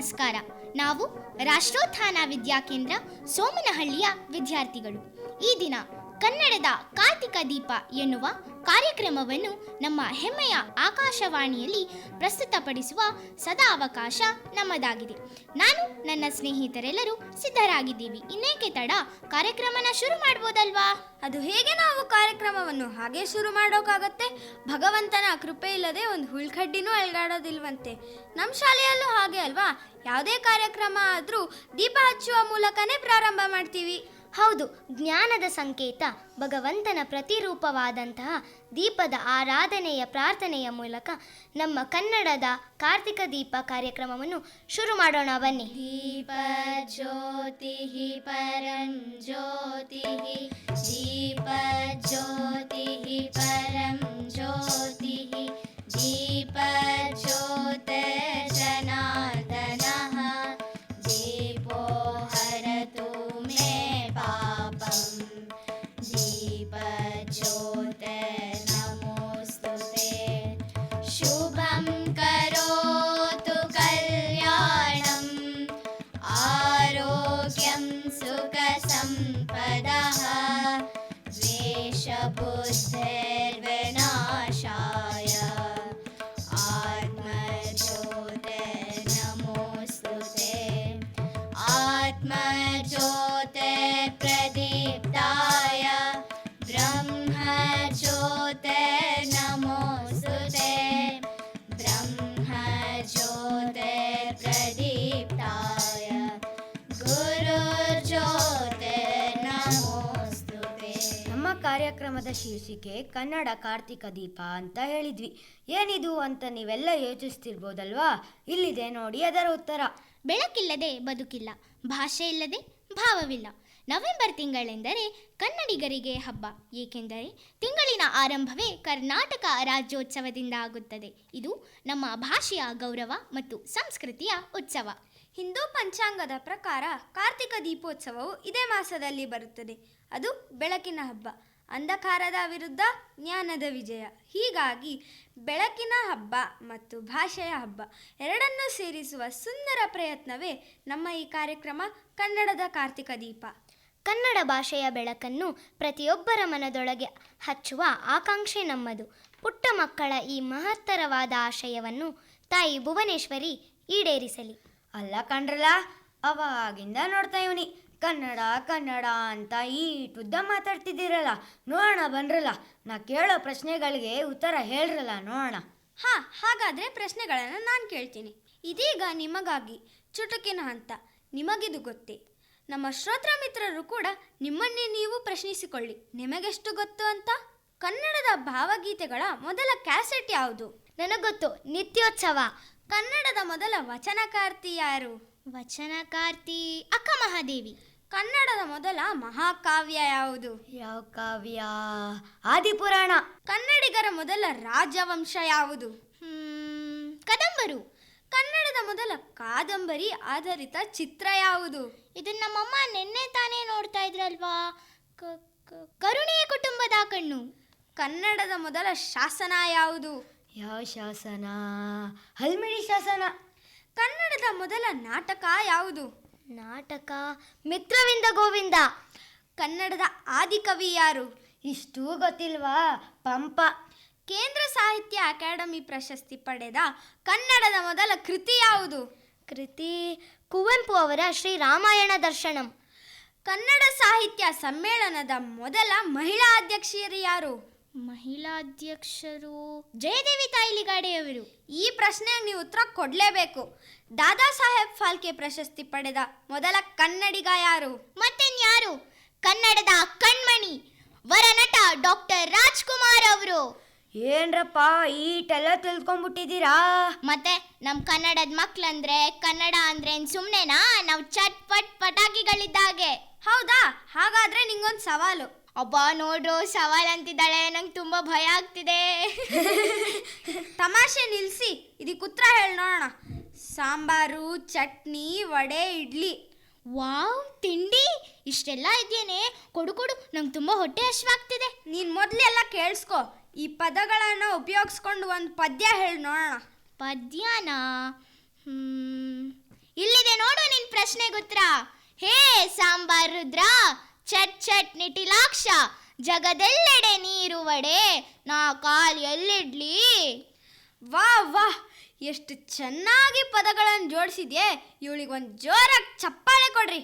ನಮಸ್ಕಾರ. ನಾವು ರಾಷ್ಟ್ರೋತ್ಥಾನ ವಿದ್ಯಾಕೇಂದ್ರ ಸೋಮನಹಳ್ಳಿಯ ವಿದ್ಯಾರ್ಥಿಗಳು. ಈ ದಿನ ಕನ್ನಡದ ಕಾರ್ತಿಕ ದೀಪ ಎನ್ನುವ ಕಾರ್ಯಕ್ರಮವನ್ನು ನಮ್ಮ ಹೆಮ್ಮೆಯ ಆಕಾಶವಾಣಿಯಲ್ಲಿ ಪ್ರಸ್ತುತಪಡಿಸುವ ಸದಾ ಅವಕಾಶ ನಮ್ಮದಾಗಿದೆ. ನಾನು ನನ್ನ ಸ್ನೇಹಿತರೆಲ್ಲರೂ ಸಿದ್ಧರಾಗಿದ್ದೀವಿ. ಇನ್ನೇಕೆ ತಡ? ಕಾರ್ಯಕ್ರಮನ ಶುರು ಮಾಡ್ಬೋದಲ್ವಾ? ಅದು ಹೇಗೆ ನಾವು ಕಾರ್ಯಕ್ರಮವನ್ನು ಹಾಗೆ ಶುರು ಮಾಡೋಕ್ಕಾಗತ್ತೆ ಭಗವಂತನ ಕೃಪೆ ಇಲ್ಲದೆ ಒಂದು ಹುಳ್ಕಡ್ಡಿನೂ ಅಲ್ಗಾಡೋದಿಲ್ವಂತೆ. ನಮ್ಮ ಶಾಲೆಯಲ್ಲೂ ಹಾಗೆ ಅಲ್ವಾ? ಯಾವುದೇ ಕಾರ್ಯಕ್ರಮ ಆದರೂ ದೀಪ ಹಚ್ಚುವ ಮೂಲಕನೇ ಪ್ರಾರಂಭ ಮಾಡ್ತೀವಿ. ಹೌದು, ಜ್ಞಾನದ ಸಂಕೇತ, ಭಗವಂತನ ಪ್ರತಿರೂಪವಾದಂತಹ ದೀಪದ ಆರಾಧನೆಯ ಪ್ರಾರ್ಥನೆಯ ಮೂಲಕ ನಮ್ಮ ಕನ್ನಡದ ಕಾರ್ತಿಕ ದೀಪ ಕಾರ್ಯಕ್ರಮವನ್ನು ಶುರು ಮಾಡೋಣ, ಬನ್ನಿ. ದೀಪ ಜ್ಯೋತಿ ಪರಂ ಜ್ಯೋತಿ ದೀಪ ಜ್ಯೋತಿ ಪರಂ ಜ್ಯೋತಿ ದೀಪ ಜ್ಯೋತ ಕಾರ್ಯಕ್ರಮದ ಶೀರ್ಷಿಕೆ ಕನ್ನಡ ಕಾರ್ತಿಕ ದೀಪ ಅಂತ ಹೇಳಿದ್ವಿ. ಏನಿದು ಅಂತ ನೀವೆಲ್ಲ ಯೋಚಿಸ್ತಿರ್ಬೋದಲ್ವಾ? ಇಲ್ಲಿದೆ ನೋಡಿ ಅದರ ಉತ್ತರ. ಬೆಳಕಿಲ್ಲದೆ ಬದುಕಿಲ್ಲ ಭಾಷೆ ಇಲ್ಲದೆ ಭಾವವಿಲ್ಲ. ನವೆಂಬರ್ ತಿಂಗಳೆಂದರೆ ಕನ್ನಡಿಗರಿಗೆ ಹಬ್ಬ. ಏಕೆಂದರೆ ತಿಂಗಳಿನ ಆರಂಭವೇ ಕರ್ನಾಟಕ ರಾಜ್ಯೋತ್ಸವದಿಂದ ಆಗುತ್ತದೆ. ಇದು ನಮ್ಮ ಭಾಷೆಯ ಗೌರವ ಮತ್ತು ಸಂಸ್ಕೃತಿಯ ಉತ್ಸವ. ಹಿಂದೂ ಪಂಚಾಂಗದ ಪ್ರಕಾರ ಕಾರ್ತಿಕ ದೀಪೋತ್ಸವವು ಇದೇ ಮಾಸದಲ್ಲಿ ಬರುತ್ತದೆ. ಅದು ಬೆಳಕಿನ ಹಬ್ಬ. ಅಂಧಕಾರದ ವಿರುದ್ಧ ಜ್ಞಾನದ ವಿಜಯ. ಹೀಗಾಗಿ ಬೆಳಕಿನ ಹಬ್ಬ ಮತ್ತು ಭಾಷೆಯ ಹಬ್ಬ ಎರಡನ್ನೂ ಸೇರಿಸುವ ಸುಂದರ ಪ್ರಯತ್ನವೇ ನಮ್ಮ ಈ ಕಾರ್ಯಕ್ರಮ ಕನ್ನಡದ ಕಾರ್ತಿಕ ದೀಪ. ಕನ್ನಡ ಭಾಷೆಯ ಬೆಳಕನ್ನು ಪ್ರತಿಯೊಬ್ಬರ ಮನದೊಳಗೆ ಹಚ್ಚುವ ಆಕಾಂಕ್ಷೆ ನಮ್ಮದು. ಪುಟ್ಟ ಮಕ್ಕಳ ಈ ಮಹತ್ತರವಾದ ಆಶಯವನ್ನು ತಾಯಿ ಭುವನೇಶ್ವರಿ ಈಡೇರಿಸಲಿ. ಅಲ್ಲ ಕಂಡ್ರಲ್ಲ ಅವಾಗಿಂದ ನೋಡ್ತಾ ಇವನಿ. ಕನ್ನಡ ಕನ್ನಡ ಅಂತ ಈಟುದ್ದ ಮಾತಾಡ್ತಿದ್ದೀರಲ್ಲ ನೋಡೋಣ ಬನ್ರಲ್ಲ. ನಾ ಕೇಳೋ ಪ್ರಶ್ನೆಗಳಿಗೆ ಉತ್ತರ ಹೇಳ್ರಲ್ಲ ನೋಡೋಣ. ಹಾ ಹಾಗಾದ್ರೆ ಪ್ರಶ್ನೆಗಳನ್ನು ನಾನು ಕೇಳ್ತೀನಿ. ಇದೀಗ ನಿಮಗಾಗಿ ಚುಟುಕಿನ ಹಂತ. ನಿಮಗಿದು ಗೊತ್ತೇ. ನಮ್ಮ ಶ್ರೋತ್ರ ಮಿತ್ರರು ಕೂಡ ನಿಮ್ಮನ್ನೇ ನೀವು ಪ್ರಶ್ನಿಸಿಕೊಳ್ಳಿ. ನಿಮಗೆಷ್ಟು ಗೊತ್ತು ಅಂತ? ಕನ್ನಡದ ಭಾವಗೀತೆಗಳ ಮೊದಲ ಕ್ಯಾಸೆಟ್ ಯಾವುದು? ನನಗೊತ್ತು ನಿತ್ಯೋತ್ಸವ. ಕನ್ನಡದ ಮೊದಲ ವಚನಕಾರ್ತಿ ಯಾರು? ವಚನಕಾರ್ತಿ ಅಕ್ಕ ಮಹಾದೇವಿ. ಕನ್ನಡದ ಮೊದಲ ಮಹಾಕಾವ್ಯ ಯಾವುದು? ಯಾವ ಕಾವ್ಯ? ಆದಿಪುರಾಣ. ಕನ್ನಡಿಗರ ಮೊದಲ ರಾಜವಂಶ ಯಾವುದು? ಹ್ಮ್, ಕದಂಬರು. ಕನ್ನಡದ ಮೊದಲ ಕಾದಂಬರಿ ಆಧಾರಿತ ಚಿತ್ರ ಯಾವುದು? ಇದನ್ನ ನಮ್ಮಮ್ಮ ನಿನ್ನೆ ತಾನೇ ನೋಡ್ತಾ ಇದ್ರಲ್ವಾ? ಕ- ಕ- ಕರುಣೆಯ ಕುಟುಂಬದ ಕಣ್ಣು. ಕನ್ನಡದ ಮೊದಲ ಶಾಸನ ಯಾವುದು? ಯಾವ ಶಾಸನ? ಹಲ್ಮಿಡಿ ಶಾಸನ. ಕನ್ನಡದ ಮೊದಲ ನಾಟಕ ಯಾವುದು? ನಾಟಕ ಮಿತ್ರವಿಂದ ಗೋವಿಂದ. ಕನ್ನಡದ ಆದಿಕವಿ ಯಾರು? ಇಷ್ಟೂ ಗೊತ್ತಿಲ್ವಾ? ಪಂಪ. ಕೇಂದ್ರ ಸಾಹಿತ್ಯ ಅಕಾಡೆಮಿ ಪ್ರಶಸ್ತಿ ಪಡೆದ ಕನ್ನಡದ ಮೊದಲ ಕೃತಿ ಯಾವುದು? ಕೃತಿ ಕುವೆಂಪು ಅವರ ಶ್ರೀ ರಾಮಾಯಣ ದರ್ಶನಂ. ಕನ್ನಡ ಸಾಹಿತ್ಯ ಸಮ್ಮೇಳನದ ಮೊದಲ ಮಹಿಳಾ ಅಧ್ಯಕ್ಷೆಯರು ಯಾರು? ಮಹಿಳಾ ಅಧ್ಯಕ್ಷರು ಜಯದೇವಿ ತಾಯಿಲಿಗಾಡೆಯವರು ಈ ಪ್ರಶ್ನೆಗೆ ನೀವು ಉತ್ತರ ಕೊಡಲೇಬೇಕು. ದಾದಾ ಸಾಹೇಬ್ ಫಾಲ್ಕೆ ಪ್ರಶಸ್ತಿ ಪಡೆದ ಮೊದಲ ಕನ್ನಡಿಗ ಯಾರು? ಮತ್ತೆನ್ಯಾರು ಕನ್ನಡದ ಕಣ್ಮಣಿ ವರನಟ ಡಾಕ್ಟರ್ ರಾಜ್ಕುಮಾರ್ ಅವರು. ಏನ್ರಪ್ಪ ಈಟೆಲ್ಲ ತಿಳ್ಕೊಂಡ್ಬಿಟ್ಟಿದ್ದೀರಾ? ಮತ್ತೆ ನಮ್ಮ ಕನ್ನಡದ ಮಕ್ಳಂದ್ರೆ ಕನ್ನಡ ಅಂದ್ರೆ ಸುಮ್ಮನೆನಾ ನಾವು ಚಟ್ ಪಟ್ ಪಟಾಕಿಗಳಿದ್ದಾಗೆ. ಹೌದಾ? ಹಾಗಾದ್ರೆ ನಿಂಗೊಂದು ಸವಾಲು. ಒಬ್ಬ ನೋಡು ಸವಾಲ್ ಅಂತಿದ್ದಾಳೆ. ನಂಗೆ ತುಂಬಾ ಭಯ ಆಗ್ತಿದೆ. ತಮಾಷೆ ನಿಲ್ಲಿಸಿ ಇದಕ್ಕೆ ಉತ್ತರ ಹೇಳಿ ನೋಡೋಣ. ಸಾಂಬಾರು ಚಟ್ನಿ ವಡೆ ಇಡ್ಲಿ. ವಾವ್ ತಿಂಡಿ. ಇಷ್ಟೆಲ್ಲ ಇದೆಯೇನೆ. ಕೊಡು ಕೊಡು. ನಂಗೆ ತುಂಬಾ ಹೊಟ್ಟೆ ಹಶ್ವಾಗ್ತಿದೆ ನೀನು ಮೊದಲೆಲ್ಲ ಕೇಳಿಸ್ಕೊ. ಈ ಪದಗಳನ್ನು ಉಪಯೋಗಿಸ್ಕೊಂಡು ಒಂದು ಪದ್ಯ ಹೇಳಿ ನೋಡೋಣ. ಪದ್ಯನಾ? ಹ್ಮ್, ಇಲ್ಲಿದೆ ನೋಡು ನಿನ್ ಪ್ರಶ್ನೆಗೆ ಉತ್ತರ ಹೇ ಸಾಂಬಾರ್ ರುದ್ರ? ಚಟ್ ಚಟ್ ನಿಟಿಲಾಕ್ಷ ಜಗದೆಲ್ಲೆಡೆ ನೀರುವಡೆ ನಾ ಕಾಲ್ ಎಲ್ಲಿಡ್ಲಿ? ವಾ ವಾ ಎಷ್ಟು ಚೆನ್ನಾಗಿ ಪದಗಳನ್ನು ಜೋಡಿಸಿದ್ಯೆ? ಇವಳಿಗೆ ಒಂದು ಜೋರಾಗಿ ಚಪ್ಪಾಳೆ ಕೊಡ್ರಿ.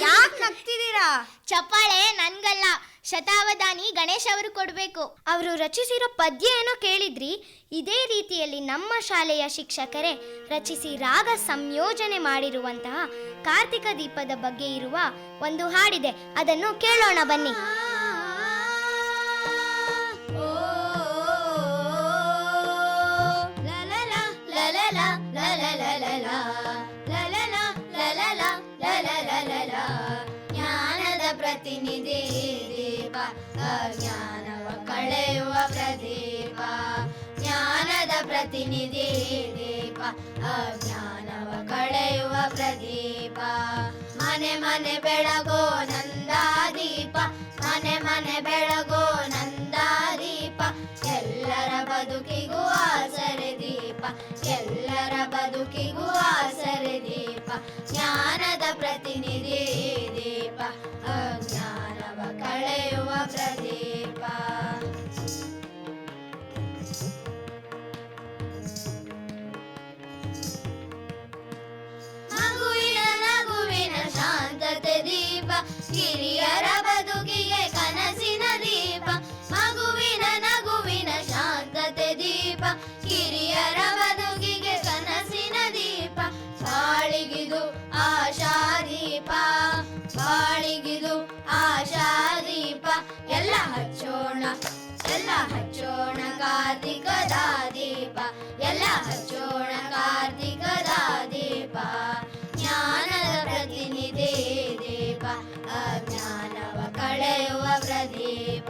ಯಾಕೆ ನಗ್ತಿದ್ದೀರಾ ಚಪ್ಪಾಳೆ ನನ್ಗಲ್ಲ. ಶತಾವಧಾನಿ ಗಣೇಶ್ ಅವರು ಕೊಡಬೇಕು. ಅವರು ರಚಿಸಿರೋ ಪದ್ಯ ಏನೋ ಕೇಳಿದ್ರಿ? ಇದೇ ರೀತಿಯಲ್ಲಿ ನಮ್ಮ ಶಾಲೆಯ ಶಿಕ್ಷಕರೇ ರಚಿಸಿ ರಾಗ ಸಂಯೋಜನೆ ಮಾಡಿರುವಂತಹ ಕಾರ್ತಿಕ ದೀಪದ ಬಗ್ಗೆ ಇರುವ ಒಂದು ಹಾಡಿದೆ. ಅದನ್ನು ಕೇಳೋಣ ಬನ್ನಿ. ಪ್ರತಿನಿಧಿ ದೀಪ, ಅಜ್ಞಾನವ ಕಳೆಯುವ ಪ್ರದೀಪ. ಮನೆ ಮನೆ ಬೆಳಗೋ ನಂದಾದೀಪ ಮನೆ ಮನೆ ಬೆಳಗೋ ನಂದಾದೀಪ ಎಲ್ಲರ ಬದುಕಿಗೂ ಆಸರೆ ದೀಪ, ಎಲ್ಲರ ಬದುಕಿಗೂ ಆಸರೆ ದೀಪ. ಜ್ಞಾನದ ಪ್ರತಿನಿಧಿ ಶಾಂತತೆ ದೀಪ ಕಿರಿಯರ ಬದುಕಿಗೆ ಕನಸಿನ ದೀಪ, ಮಗುವಿನ ನಗುವಿನ ಶಾಂತತೆ ದೀಪ ಕಿರಿಯರ ಬದುಕಿಗೆ ಕನಸಿನ ದೀಪ ಬಾಳಿಗಿದು ಆಶಾ ದೀಪ ಬಾಳಿಗಿದು ಆಶಾ ದೀಪ, ಎಲ್ಲ ಹಚ್ಚೋಣ ಎಲ್ಲ ಹಚ್ಚೋಣ ಕಾರ್ತಿಕದ ದೀಪ, ಎಲ್ಲ ಹಚ್ಚೋಣ. ಕಳೆಯುವ ಪ್ರದೀಪ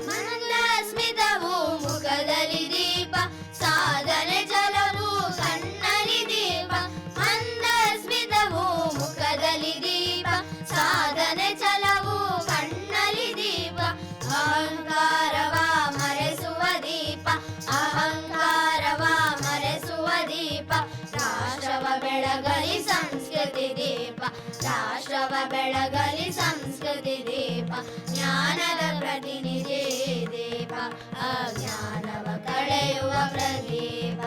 ಮಂದ ಸ್ಮಿತವು ಮುಖದಲ್ಲಿ ದೀಪ ಸಾಧನೆ ಜಲವು ರಾಷ್ಟ್ರವ ಬೆಳಗಲಿ ಸಂಸ್ಕೃತಿ ದೀಪ, ಜ್ಞಾನದ ಪ್ರತಿನಿಧಿ ದೀಪ, ಅಜ್ಞಾನವ ಕಳೆಯುವ ಪ್ರದೀಪ.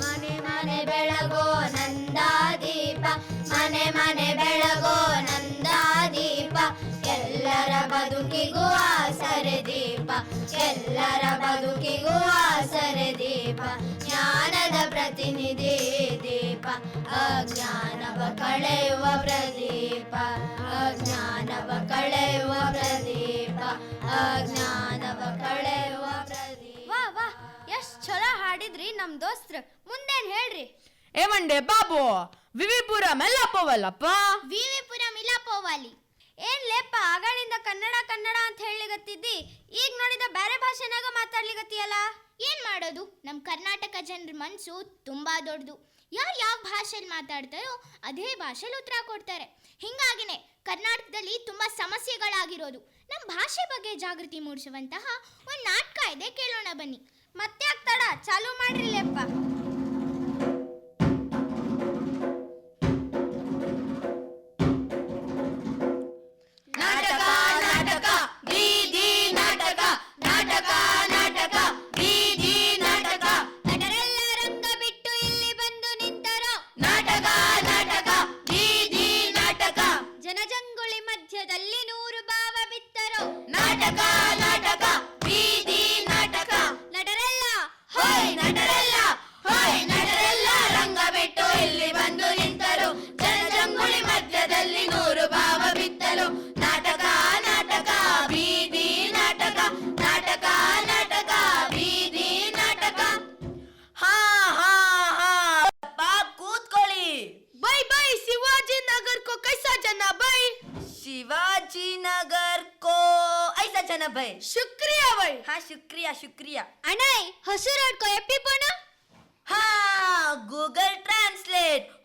ಮನೆ ಮನೆ ಬೆಳಗೋ ನಂದಾ ದೀಪ ಮನೆ ಮನೆ ಬೆಳಗೋ ಆಸರೆ ದೀಪ ಜ್ಞಾನದ ಪ್ರತಿನಿಧಿ ದೀಪ ಅಜ್ಞಾನವ ಕಳೆಯುವ ಪ್ರದೀಪ ಅಜ್ಞಾನವ ಕಳೆಯುವ ಪ್ರದೀಪ ಅಜ್ಞಾನವ ಕಳೆಯುವ ಪ್ರದೀಪ. ವಾ ವಾ ಎಷ್ಟು ಚಲೋ ಹಾಡಿದ್ರಿ ನಮ್ ದೋಸ್ತ್ರು. ಮುಂದೇನ್ ಹೇಳ್ರಿ? ಏ ಮಂಡೆ ಬಾಬು ವಿವಿಪುರ ಮೆಲ್ಲಪ್ಪವಲ್ಲಪ್ಪ ವಿವಿಪುರಂ ಇಲ್ಲ ಪೋವಾಲಿ ಏನ್ ಲೇಪ ಆಗಳಿಂದ ಕನ್ನಡ ಕನ್ನಡ ಅಂತ ಹೇಳಿಗತ್ತಿದ್ದಿ ಈಗ ನೋಡಿದ ಬೇರೆ ಭಾಷೆನಾಗ ಮಾತಾಡ್ಲಿಗತ್ತಿಯಲ್ಲ ಏನ್ ಮಾಡೋದು? ನಮ್ಮ ಕರ್ನಾಟಕ ಜನರ ಮನಸ್ಸು ತುಂಬಾ ದೊಡ್ಡದು. ಯಾರು ಯಾವ ಭಾಷೆಯಲ್ಲಿ ಮಾತಾಡ್ತಾರೋ ಅದೇ ಭಾಷೆಯಲ್ಲಿ ಉತ್ತರ ಕೊಡ್ತಾರೆ. ಹಿಂಗಾಗಿನೇ ಕರ್ನಾಟಕದಲ್ಲಿ ತುಂಬಾ ಸಮಸ್ಯೆಗಳಾಗಿರೋದು. ನಮ್ಮ ಭಾಷೆ ಬಗ್ಗೆ ಜಾಗೃತಿ ಮೂಡಿಸುವಂತಹ ಒಂದು ನಾಟಕ ಇದೆ ಕೇಳೋಣ ಬನ್ನಿ. ಮತ್ತೆ ಆಗ್ತಾಡ ಚಾಲೂ ಮಾಡ್ರಿ ನಾಟಕ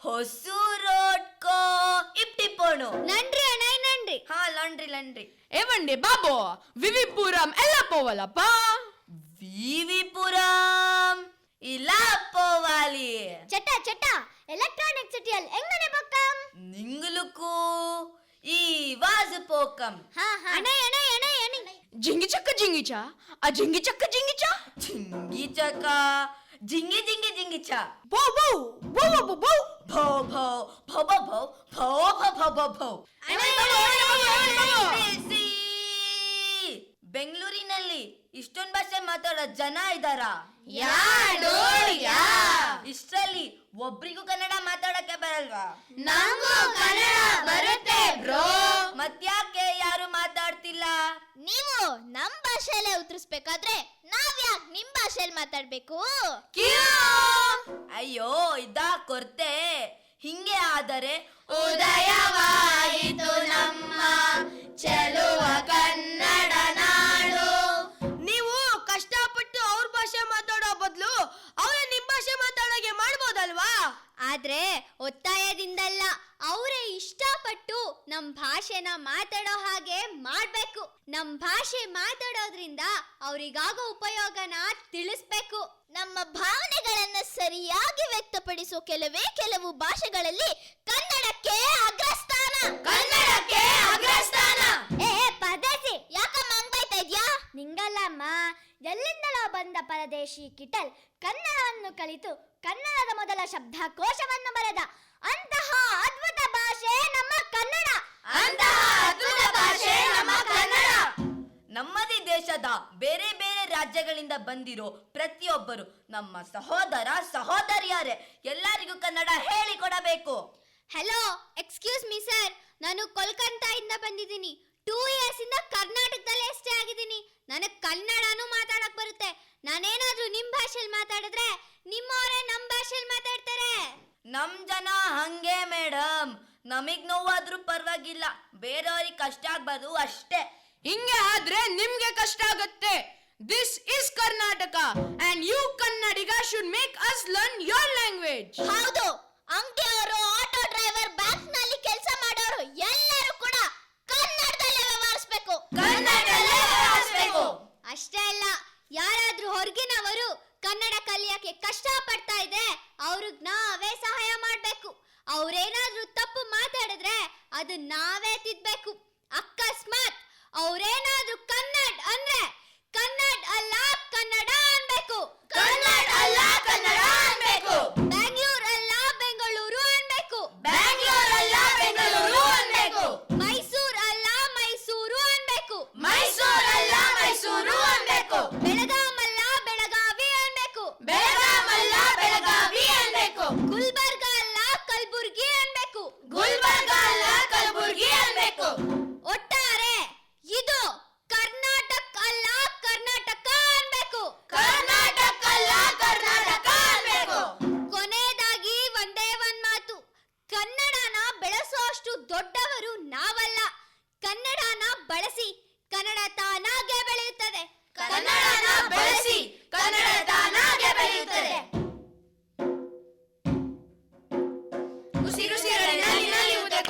ಹೊಸು ರೋಡ್ಕೋ ಇಪ್ಪಿಪ್ಪೋಣು నండ్రి అన్నయ్య నండ్రి. ಹಾ ಲಾಂಡ್ರಿ ಲಾಂಡ್ರಿ ఏమండి బాబో? వివిపురం ఎలా పోవాలప్పా వివిపురం ఇలా పోవాలి. చట్ట చట్ట. ఎలక్ట్రానిక్ సిటియల్ ఎంగనే పక్కం? నింగులుకు ఈ వాజు పోకం. హా హా. అన్నయ్య అన్నయ్య జింగి చక్క జింగిచా ఆ జింగి చక్క జింగిచా చింగి చక 징기 징기 징기차 보보 보보 ಭೋ 보보 보보보 보보보보보 ಬೆಂಗಳೂರಿನಲ್ಲಿ ಇಷ್ಟೊಂದು ಭಾಷೆ ಮಾತಾಡೋ ಜನ ಇದ್ದಾರಾ ಇಷ್ಟರಲ್ಲಿ ಒಬ್ರಿಗೂ ಕನ್ನಡ ಮಾತಾಡಕ್ಕೆ ಬರಲ್ವಾ ನಂಗೂ ಕನ್ನಡ ಬರುತ್ತೆ ಬ್ರೋ ಮತ್ತ್ಯಾಕೆ ಯಾರು ಮಾತಾಡ ಮಾತಾಡ್ತಿಲ್ಲ ನೀವು ನಮ್ ಭಾಷೆಯಲ್ಲೇ ಉತ್ತರಿಸ್ಬೇಕಾದ್ರೆ ನಾವ್ ಯಾಕೆ ನಿಮ್ ಭಾಷೆಯಲ್ಲಿ ಮಾತಾಡ್ಬೇಕು? ಅಯ್ಯೋ ಇದಾ ಕೊರ್ತೆ. ಹಿಂಗೆ ಆದರೆ ಉದಯವಾಯಿತು ನಮ್ಮ ಚಲುವ ಕನ್ನಡ ನಾಡು. ನೀವು ಕಷ್ಟಪಟ್ಟು ಅವ್ರ ಭಾಷೆ ಮಾತಾಡೋ ಬದಲು ಅವ್ರ ನಿಮ್ ಭಾಷೆ ಮಾತಾಡೋಗೆ ಮಾಡ್ಬೋದಲ್ವಾ? ಆದ್ರೆ ಒತ್ತಾಯದಿಂದಲ್ಲ ಅವರೇ ಇಷ್ಟಪಟ್ಟು ನಮ್ಮ ಭಾಷೆನ ಮಾತಾಡೋ ಹಾಗೆ ಮಾಡಬೇಕು. ನಮ್ಮ ಭಾಷೆ ಮಾತಾಡೋದ್ರಿಂದ ಅವರಿಗಾಗೋ ಉಪಯೋಗನ ತಿಳಿಸ್ಬೇಕು. ನಮ್ಮ ಭಾವನೆಗಳನ್ನ ಸರಿಯಾಗಿ ವ್ಯಕ್ತಪಡಿಸೋ ಕೆಲವೇ ಕೆಲವು ಭಾಷೆಗಳಲ್ಲಿ ಕನ್ನಡಕ್ಕೆ ಅಗ್ರಸ್ಥಾನ. ಕನ್ನಡಕ್ಕೆ ಅಗ್ರಸ್ಥಾನ. ಏ ಪದಸಿ ಯಾಕಮ್ಮ ಅಂಗ್ಬೈತಾ ಇದ್ಯಾ? ನಿಂಗಲ್ಲಮ್ಮ ಎಲ್ಲಿಂದಲೋ ಬಂದ ಪರದೇಶಿ ಕಿಟಲ್ ಕನ್ನಡವನ್ನು ಕಲಿತು ಕನ್ನಡದ ಮೊದಲ ಶಬ್ದಕೋಶವನ್ನು ಬರೆದ. ಅಂತಹ ಭಾಷೆ ನಮ್ಮ ಕನ್ನಡ. ಅಂತಹ ಅದ್ಭುತ ಭಾಷೆ ನಮ್ಮ ಕನ್ನಡ. ನಮ್ಮದೇ ದೇಶದ ಬೇರೆ ಬೇರೆ ರಾಜ್ಯಗಳಿಂದ ಬಂದಿರೋ ಪ್ರತಿಯೊಬ್ಬರು ನಮ್ಮ ಸಹೋದರ ಸಹೋದರಿಯರೇ ಎಲ್ಲರಿಗೂ ಕನ್ನಡ ಹೇಳಿ ಕೊಡಬೇಕು. ಹಲೋ ಎಕ್ಸ್ಕ್ಯೂಸ್ ಮೀ ಸರ್ ನಾನು ಕೋಲ್ಕತ್ತಾಯಿಂದ ಬಂದಿದ್ದೀನಿ. ಟೂ ಇಯರ್ಸ್ ಇಂದ ಕರ್ನಾಟಕದಲ್ಲೇ ಸ್ಟೇ ಆಗಿದ್ದೀನಿ. ನನಗೆ ಕನ್ನಡನೂ ಮಾತಾಡಕ್ ಬರುತ್ತೆ. ನಾನೇನಾದ್ರೂ ನಿಮ್ ಭಾಷೆಯಲ್ಲಿ ಮಾತಾಡಿದ್ರೆ ನಿಮ್ಮವರೇ ನಮ್ಮ ಭಾಷೆಯಲ್ಲಿ ಮಾತಾಡ್ತಾರೆ. ನಮ್ ಜನ ಹಂಗೆ ಮೇಡಮ್ ನಮಗ್ ನೋವಾದ್ರೂ ಪರವಾಗಿಲ್ಲ. ಬೇರೆಯವ್ರಿಗೆ ಕಷ್ಟ ಆಗ್ಬಾರ್ದು ಅಷ್ಟೇ. ಹಿಂಗೆ ಆದ್ರೆ ನಿಮ್ಗೆ ಕಷ್ಟ ಆಗತ್ತೆ. This is Karnataka and you Kannadiga should make us learn your language ಹೌದು. ಅಂಗಡಿಯವರು ಆಟೋ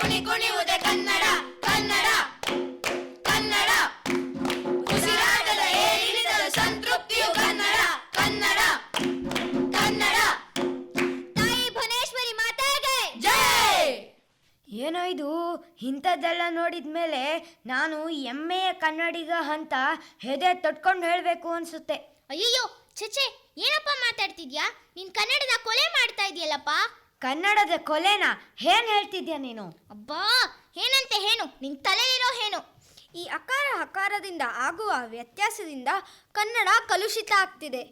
ಕುಣಿ ಕುಣಿಯುವುದೇ ಕನ್ನಡ ಕನ್ನಡ ಕನ್ನಡ. ಉಸಿರಾಟದ ಏರಿಳಿತದ ಸಂತೃಪ್ತಿಯು ಕನ್ನಡ ಕನ್ನಡ ಕನ್ನಡ. ತಾಯಿ ಭುವನೇಶ್ವರಿ ಮಾತಾಗೆ ಜೈ! ಏನೋ ಇದು ಇಂಥದ್ದೆಲ್ಲ ನೋಡಿದ ಮೇಲೆ ನಾನು ಎಮ್ಮೆಯ ಕನ್ನಡಿಗ ಅಂತ ಹೆದೆ ತೊಟ್ಕೊಂಡು ಹೇಳಬೇಕು ಅನಿಸುತ್ತೆ. ಅಯ್ಯಯ್ಯೋ ಚಚೆ ಏನಪ್ಪ ಮಾತಾಡ್ತಿದ್ಯಾ? ನೀನ್ ಕನ್ನಡದ ಕೊಲೆ ಮಾಡ್ತಾ ಇದೆಯಲ್ಲಪ್ಪ. ಕನ್ನಡದ ಕೊಲೆನ ಏನ್ ಹೇಳ್ತಿದ್ಯಾ ನೀನು? ಅಬ್ಬಾ ಏನಂತೆ ಏನು ನಿನ್ ತಲೆಲಿರೋ ಏನು ಈ ಅಕಾರ ಹಕಾರದಿಂದ ಆಗುವ ವ್ಯತ್ಯಾಸದಿಂದ ಕನ್ನಡ ಕಲುಷಿತ ಆಗ್ತಿದೆ.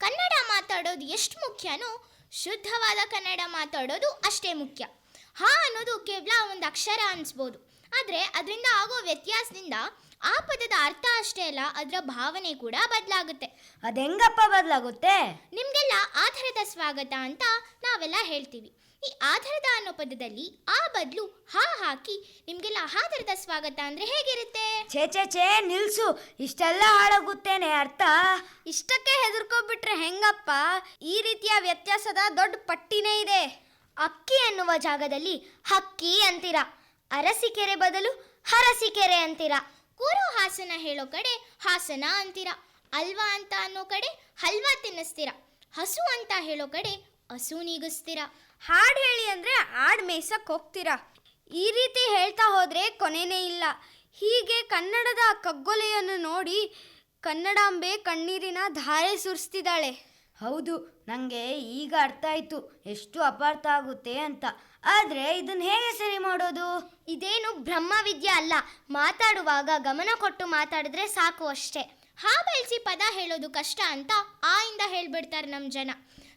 ಕನ್ನಡ ಮಾತಾಡೋದು ಎಷ್ಟು ಮುಖ್ಯನೋ ಶುದ್ಧವಾದ ಕನ್ನಡ ಮಾತಾಡೋದು ಅಷ್ಟೇ ಮುಖ್ಯ. ಹಾ ಅನ್ನೋದು ಕೇವಲ ಒಂದು ಅಕ್ಷರ ಅನಿಸ್ಬೋದು. ಆದರೆ ಅದರಿಂದ ಆಗೋ ವ್ಯತ್ಯಾಸದಿಂದ ಆ ಪದದ ಅರ್ಥ ಅಷ್ಟೇ ಅಲ್ಲ ಅದರ ಭಾವನೆ ಕೂಡ ಬದಲಾಗುತ್ತೆ. ಅದೆಂಗಪ್ಪ ಬದಲಾಗುತ್ತೆ? ನಿಮಗೆಲ್ಲ ಆಧಾರದ ಸ್ವಾಗತ ಅಂತ ನಾವೆಲ್ಲ ಹೇಳ್ತೀವಿ. ಈ ಆಧಾರದ ಅನ್ನೋ ಪದದಲ್ಲಿ ಆ ಬದಲು ಹಾ ಹಾಕಿ ನಿಮಗೆಲ್ಲ ಆಧಾರದ ಸ್ವಾಗತ ಅಂದ್ರೆ ಹೇಗಿರುತ್ತೆ? ಛೇ ಛೇ ಛೇ ನಿಲ್ಸು. ಇಷ್ಟೆಲ್ಲ ಹಾಳಾಗುತ್ತೇನೆ ಅರ್ಥ? ಇಷ್ಟಕ್ಕೆ ಹೆದರ್ಕೊಬಿಟ್ರೆ ಹೆಂಗಪ್ಪ? ಈ ರೀತಿಯ ವ್ಯತ್ಯಾಸದ ದೊಡ್ಡ ಪಟ್ಟಿನೇ ಇದೆ. ಅಕ್ಕಿ ಎನ್ನುವ ಜಾಗದಲ್ಲಿ ಹಕ್ಕಿ ಅಂತೀರ. ಅರಸಿಕೆರೆ ಬದಲು ಹರಸಿಕೆರೆ ಅಂತೀರಾ. ಕೂರೋ ಹಾಸನ ಹೇಳೋ ಕಡೆ ಹಾಸನ ಅಂತೀರ ಅಲ್ವಾ ಅಂತ ಅನ್ನೋ ಕಡೆ ಹಲ್ವಾ ತಿನ್ನಿಸ್ತೀರ ಹಸು ಅಂತ ಹೇಳೋ ಕಡೆ ಹಸು ನೀಗಿಸ್ತೀರ. ಹಾಡು ಹೇಳಿ ಅಂದರೆ ಹಾಡು ಮೇಯ್ಸಕ್ಕೆ ಹೋಗ್ತೀರಾ. ಈ ರೀತಿ ಹೇಳ್ತಾ ಹೋದರೆ ಕೊನೆನೇ ಇಲ್ಲ. ಹೀಗೆ ಕನ್ನಡದ ಕಗ್ಗೊಲೆಯನ್ನು ನೋಡಿ ಕನ್ನಡಾಂಬೆ ಕಣ್ಣೀರಿನ ಧಾರೆ ಸುರಿಸ್ತಿದ್ದಾಳೆ. ಹೌದು ನನಗೆ ಈಗ ಅರ್ಥ ಆಯ್ತು. ಎಷ್ಟು ಅಪಾರ್ಥ ಆಗುತ್ತೆ ಅಂತ. ಆದರೆ ಇದನ್ನ ಹೇಗೆ ಸರಿ ಮಾಡೋದು? ಇದೇನು ಬ್ರಹ್ಮವಿದ್ಯೆ ಅಲ್ಲ. ಮಾತಾಡುವಾಗ ಗಮನ ಕೊಟ್ಟು ಮಾತಾಡಿದ್ರೆ ಸಾಕು ಅಷ್ಟೇ. ಹಾ ಬಳಸಿ ಪದ ಹೇಳೋದು ಕಷ್ಟ ಅಂತ ಆ ಇಂದ ಹೇಳ್ಬಿಡ್ತಾರೆ ನಮ್ಮ ಜನ.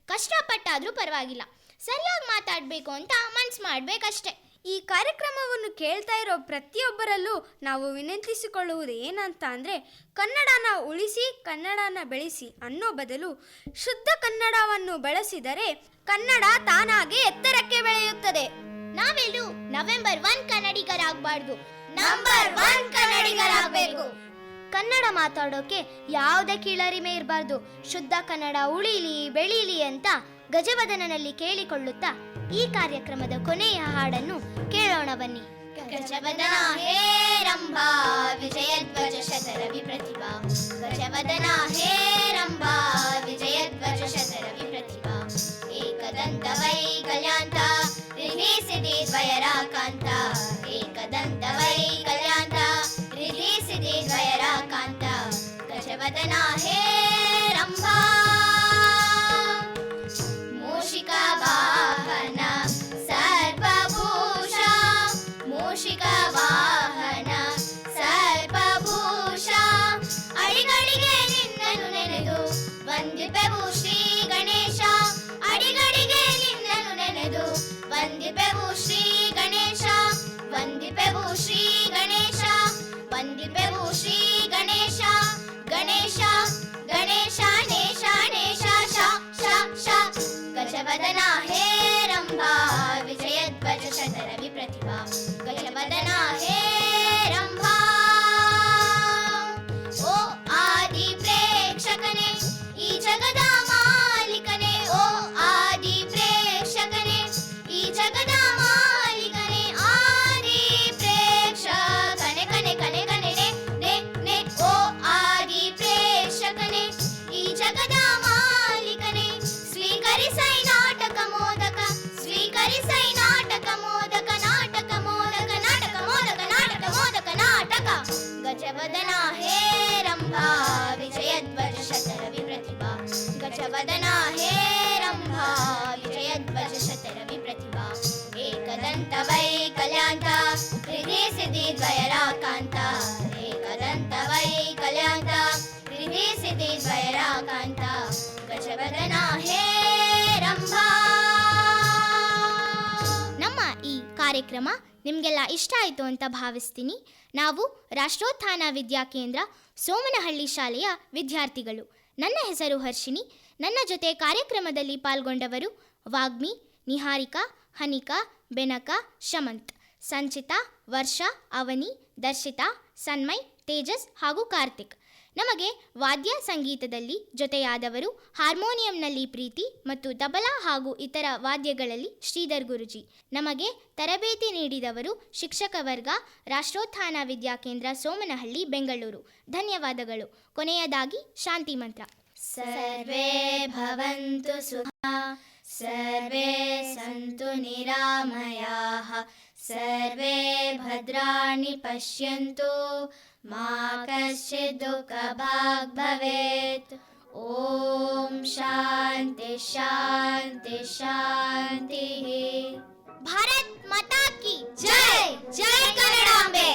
ಕಷ್ಟಪಟ್ಟಾದ್ರೂ ಪರವಾಗಿಲ್ಲ. ಸರಿಯಾಗಿ ಮಾತಾಡಬೇಕು ಅಂತ ಮನ್ಸು ಮಾಡ್ಬೇಕಷ್ಟೆ. ಈ ಕಾರ್ಯಕ್ರಮವನ್ನು ಕೇಳ್ತಾ ಇರೋ ಪ್ರತಿಯೊಬ್ಬರಲ್ಲೂ ನಾವು ವಿನಂತಿಸಿಕೊಳ್ಳುವುದು ಏನಂತ ಅಂದರೆ ಕನ್ನಡನ ಉಳಿಸಿ ಕನ್ನಡನ ಬೆಳೆಸಿ ಅನ್ನೋ ಬದಲು ಶುದ್ಧ ಕನ್ನಡವನ್ನು ಬಳಸಿದರೆ ಕನ್ನಡ ತಾನಾಗೆ ಎತ್ತರಕ್ಕೆ ಬೆಳೆಯುತ್ತದೆ. ನಾವೆಲ್ಲೂ ನವೆಂಬರ್ ಒನ್ ಕನ್ನಡಿಗರಾಗಬಾರ್ದು. ನಂಬರ್ ಒನ್ ಕನ್ನಡಿಗರಾಗಬೇಕು. ಕನ್ನಡ ಮಾತಾಡೋಕೆ ಯಾವುದೇ ಕೀಳರಿಮೆ ಇರಬಾರ್ದು. ಶುದ್ಧ ಕನ್ನಡ ಉಳಿಲಿ ಬೆಳೀಲಿ ಅಂತ ಗಜವದನನಲ್ಲಿ ಕೇಳಿಕೊಳ್ಳುತ್ತಾ ಈ ಕಾರ್ಯಕ್ರಮದ ಕೊನೆಯ ಹಾಡನ್ನು ಕೇಳೋಣ ಬನ್ನಿ. ಗಜವದನ ಹೇರಂಬ ವಿಜಯಧ್ವಜ ಶತರವಿ ಪ್ರತಿಭಾ. ಗಜವದನ ಹೇರಂಬ ವಿಜಯಧ್ವಜ ಶತರವಿ ಪ್ರತಿಭಾ. ಏಕದಂತ ವೈಕಲ್ಯಾಂತ ರಿಲೀಸಿದೆ ದ್ವಯರಾಕಾಂತ ಏಕದಂತ ವೈಕಲ್ಯಾಂತ ರಿಲೀಸಿದೆ ದ್ವಯರಾಕಾಂತ ಗಜವದನ ಹೇರಂಬ ವಂದಿಪೆವು ಶ್ರೀ ಗಣೇಶ. ಅಡಿಗಡಿಗೆ ನಿನ್ನನು ನೆನೆದು ವಂದಿಪೆವು ಶ್ರೀ ಗಣೇಶ. ವಂದಿಪೆವು ಶ್ರೀ ಗಣೇಶ. ವಂದಿಪೆವು ನಮ್ಮ ಈ ಕಾರ್ಯಕ್ರಮ ನಿಮಗೆಲ್ಲ ಇಷ್ಟ ಆಯಿತು ಅಂತ ಭಾವಿಸ್ತೀನಿ. ನಾವು ರಾಷ್ಟ್ರೋತ್ಥಾನ ವಿದ್ಯಾಕೇಂದ್ರ ಸೋಮನಹಳ್ಳಿ ಶಾಲೆಯ ವಿದ್ಯಾರ್ಥಿಗಳು. ನನ್ನ ಹೆಸರು ಹರ್ಷಿಣಿ. ನನ್ನ ಜೊತೆ ಕಾರ್ಯಕ್ರಮದಲ್ಲಿ ಪಾಲ್ಗೊಂಡವರು ವಾಗ್ಮಿ, ನಿಹಾರಿಕಾ, ಹನಿಕಾ, ಬೆನಕ, ಶಮಂತ್, ಸಂಚಿತಾ, ವರ್ಷ, ಅವನಿ, ದರ್ಶಿತಾ, ಸನ್ಮಯ್, ತೇಜಸ್ ಹಾಗೂ ಕಾರ್ತಿಕ್. ನಮಗೆ ವಾದ್ಯ ಸಂಗೀತದಲ್ಲಿ ಜೊತೆಯಾದವರು ಹಾರ್ಮೋನಿಯಂನಲ್ಲಿ ಪ್ರೀತಿ ಮತ್ತು ತಬಲಾ ಹಾಗೂ ಇತರ ವಾದ್ಯಗಳಲ್ಲಿ ಶ್ರೀಧರ್ ಗುರುಜಿ. ನಮಗೆ ತರಬೇತಿ ನೀಡಿದವರು ಶಿಕ್ಷಕ ವರ್ಗ, ರಾಷ್ಟ್ರೋತ್ಥಾನ ವಿದ್ಯಾಕೇಂದ್ರ ಸೋಮನಹಳ್ಳಿ, ಬೆಂಗಳೂರು. ಧನ್ಯವಾದಗಳು. ಕೊನೆಯದಾಗಿ ಶಾಂತಿ ಮಂತ್ರ. ಸರ್ವೇ ಭವಂತು ಸುಖ, ಸರ್ವೇ ಸಂತು ನಿರಾಮಯಾ ಸರ್ವೇ ಭದ್ರಾಣಿ ಪಶ್ಯಂತು ಮಾ ಕಶ್ಚಿತ್ ದುಃಖಭಾಗ್ ಭವೇತ್ ಓಂ ಶಾಂತಿ ಶಾಂತಿ ಶಾಂತಿ ಭಾರತ್ ಮಾತಾ ಕಿ ಜೈ ಜೈ ಕನ್ನಡಾಂಬೆ